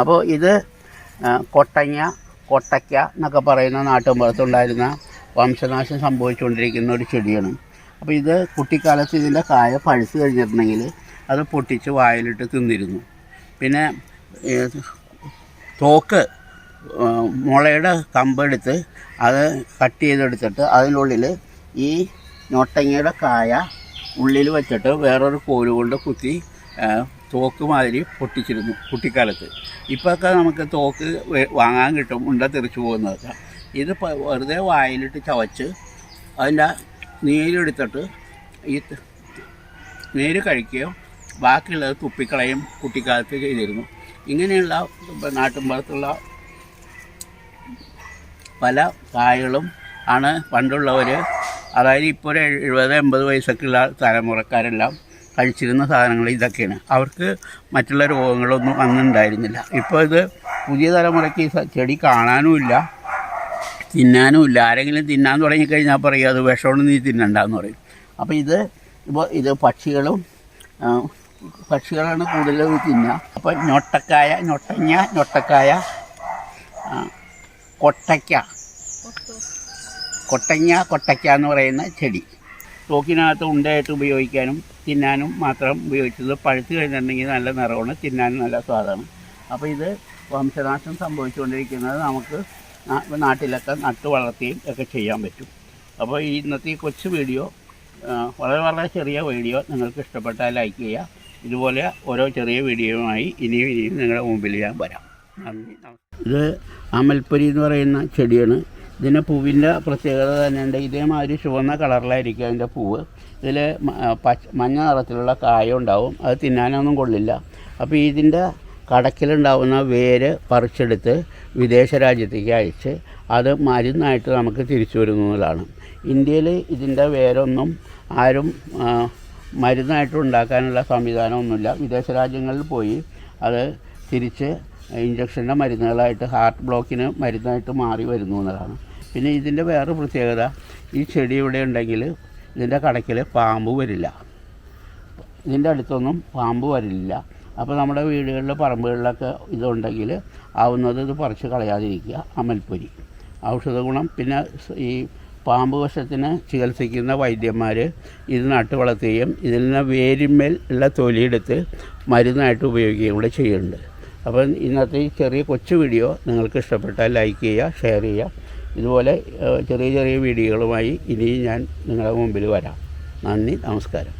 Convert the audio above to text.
അപ്പോൾ ഇത് കൊട്ടങ്ങ കൊട്ടയ്ക്ക എന്നൊക്കെ പറയുന്ന നാട്ടുമ്പുറത്തുണ്ടായിരുന്ന വംശനാശം സംഭവിച്ചുകൊണ്ടിരിക്കുന്ന ഒരു ചെടിയാണ്. അപ്പോൾ ഇത് കുട്ടിക്കാലത്ത് ഇതിന്റെ കായ പഴുത്ത് കഴിഞ്ഞിട്ടുണ്ടെങ്കിൽ അത് പൊട്ടിച്ച് വായിലിട്ട് തിന്നിരുന്നു. പിന്നെ തോക്ക് മുളയുടെ കമ്പെടുത്ത് അത് കട്ട് ചെയ്തെടുത്തിട്ട് അതിനുള്ളിൽ ഈ ഞൊട്ടങ്ങയുടെ കായ ഉള്ളിൽ വെച്ചിട്ട് വേറൊരു കോൽ കൊണ്ട് കുത്തി തോക്ക് മാതിരി പൊട്ടിച്ചിരുന്നു കുട്ടിക്കാലത്ത്. ഇപ്പോഴൊക്കെ നമുക്ക് തോക്ക് വാങ്ങാൻ കിട്ടും ഉണ്ട തെറിച്ചു പോകുന്നതൊക്കെ. ഇത് വെറുതെ വായിലിട്ട് ചവച്ച് അതിന്റെ നീരെടുത്തിട്ട് ഈ നീര് കഴിക്കുകയോ ബാക്കിയുള്ളത് തുപ്പിക്കളയും കുട്ടിക്കാലത്ത് ചെയ്തിരുന്നു. ഇങ്ങനെയുള്ള നാട്ടിൻപുറത്തുള്ള പല കായകളും ആണ് പണ്ടുള്ളവർ അതായത് ഇപ്പോൾ ഒരു എഴുപത് എൺപത് വയസ്സൊക്കെയുള്ള തലമുറക്കാരെല്ലാം കഴിച്ചിരുന്ന സാധനങ്ങൾ ഇതൊക്കെയാണ്. അവർക്ക് മറ്റുള്ള രോഗങ്ങളൊന്നും അന്നുണ്ടായിരുന്നില്ല. ഇപ്പോൾ ഇത് പുതിയ തലമുറയ്ക്ക് ചെടി കാണാനുമില്ല തിന്നാനുമില്ല ആരെങ്കിലും തിന്നാൻ തുടങ്ങിക്കഴിഞ്ഞാൽ പറയും അത് വിഷമാണ് നീ തിന്നണ്ടെന്ന് പറയും. അപ്പോൾ ഇത് ഇപ്പോൾ ഇത് പക്ഷികളും പക്ഷികളാണ് കൂടുതലും തിന്നുക അപ്പോൾ ഞൊട്ടക്കായ ഞൊട്ടങ്ങ ഞൊട്ടക്കായ കൊട്ടയ്ക്ക. കൊട്ടങ്ങ കൊട്ടയ്ക്ക എന്ന് പറയുന്ന ചെടി. തോക്കിനകത്ത് ഉണ്ടയായിട്ട് ഉപയോഗിക്കാനും തിന്നാനും മാത്രം ഉപയോഗിച്ചത്. പഴുത്ത് കഴിഞ്ഞിട്ടുണ്ടെങ്കിൽ നല്ല നിറമാണ് തിന്നാനും നല്ല സ്വാദാണ്. അപ്പോൾ ഇത് വംശനാശം സംഭവിച്ചുകൊണ്ടിരിക്കുന്നത് നമുക്ക് നാട്ടിലൊക്കെ നട്ടു വളർത്തുകയും ഒക്കെ ചെയ്യാൻ പറ്റും. അപ്പോൾ ഈ ഇന്നത്തെ ഈ കൊച്ചു വീഡിയോ വളരെ വളരെ ചെറിയ വീഡിയോ നിങ്ങൾക്ക് ഇഷ്ടപ്പെട്ടാൽ ലൈക്ക് ചെയ്യുക. ഇതുപോലെ ഓരോ ചെറിയ വീഡിയോയുമായി ഇനിയും ഇനിയും നിങ്ങളുടെ മുമ്പിൽ ഞാൻ വരാം. നന്ദി ഇത് അമൽപ്പൊരി എന്ന് പറയുന്ന ചെടിയാണ്. ഇതിന്റെ പൂവിന്റെ പ്രത്യേകത തന്നെയുണ്ട്. ഇതേമാതിരി ചുവന്ന കളറിലായിരിക്കും അതിന്റെ പൂവ്. ഇതിൽ പച്ച മഞ്ഞ നിറത്തിലുള്ള കായ ഉണ്ടാവും. അത് തിന്നാനൊന്നും കൊള്ളില്ല. അപ്പോൾ ഇതിന്റെ കടക്കിലുണ്ടാവുന്ന വേര് പറിച്ചെടുത്ത് വിദേശ രാജ്യത്തേക്ക് അയച്ച് അത് മരുന്നായിട്ട് നമുക്ക് തിരിച്ചു വരുന്നതാണ് ഇന്ത്യയിൽ ഇതിന്റെ വേരൊന്നും ആരും മരുന്നായിട്ട് ഉണ്ടാക്കാനുള്ള സംവിധാനമൊന്നുമില്ല. വിദേശ രാജ്യങ്ങളിൽ പോയി അത് തിരിച്ച് ഇഞ്ചക്ഷന്റെ മരുന്നുകളായിട്ട് ഹാർട്ട് ബ്ലോക്കിന് മരുന്നായിട്ട് മാറി വരുന്നു എന്നതാണ് പിന്നെ ഇതിന്റെ വേറെ പ്രത്യേകത ഈ ചെടി ഇവിടെ ഉണ്ടെങ്കിൽ ഇതിന്റെ കടക്കിൽ പാമ്പ് വരില്ല. ഇതിന്റെ അടുത്തൊന്നും പാമ്പ് വരില്ല. അപ്പോൾ നമ്മുടെ വീടുകളിലെ പറമ്പുകളിലൊക്കെ ഇതുണ്ടെങ്കിൽ ആവുന്നത് ഇത് പറിച്ച് കളയാതിരിക്കുക അമൽപ്പൊരി. ഔഷധ ഗുണം പിന്നെ ഈ പാമ്പ് വശത്തിന് ചികിത്സിക്കുന്ന വൈദ്യന്മാർ ഇത് നട്ട് വളർത്തുകയും ഇതിൽ നിന്ന് വേരിന്മേൽ ഉള്ള തൊലിയെടുത്ത് മരുന്നായിട്ട് ഉപയോഗിക്കുകയും കൂടെ ചെയ്യുന്നുണ്ട്. അപ്പം ഇന്നത്തെ ഈ ചെറിയ കൊച്ചു വീഡിയോ നിങ്ങൾക്ക് ഇഷ്ടപ്പെട്ടാൽ ലൈക്ക് ചെയ്യുക ഷെയർ ചെയ്യുക. ഇതുപോലെ ചെറിയ ചെറിയ വീഡിയോകളുമായി ഇനിയും ഞാൻ നിങ്ങളുടെ മുമ്പിൽ വരാം. നന്ദി നമസ്കാരം.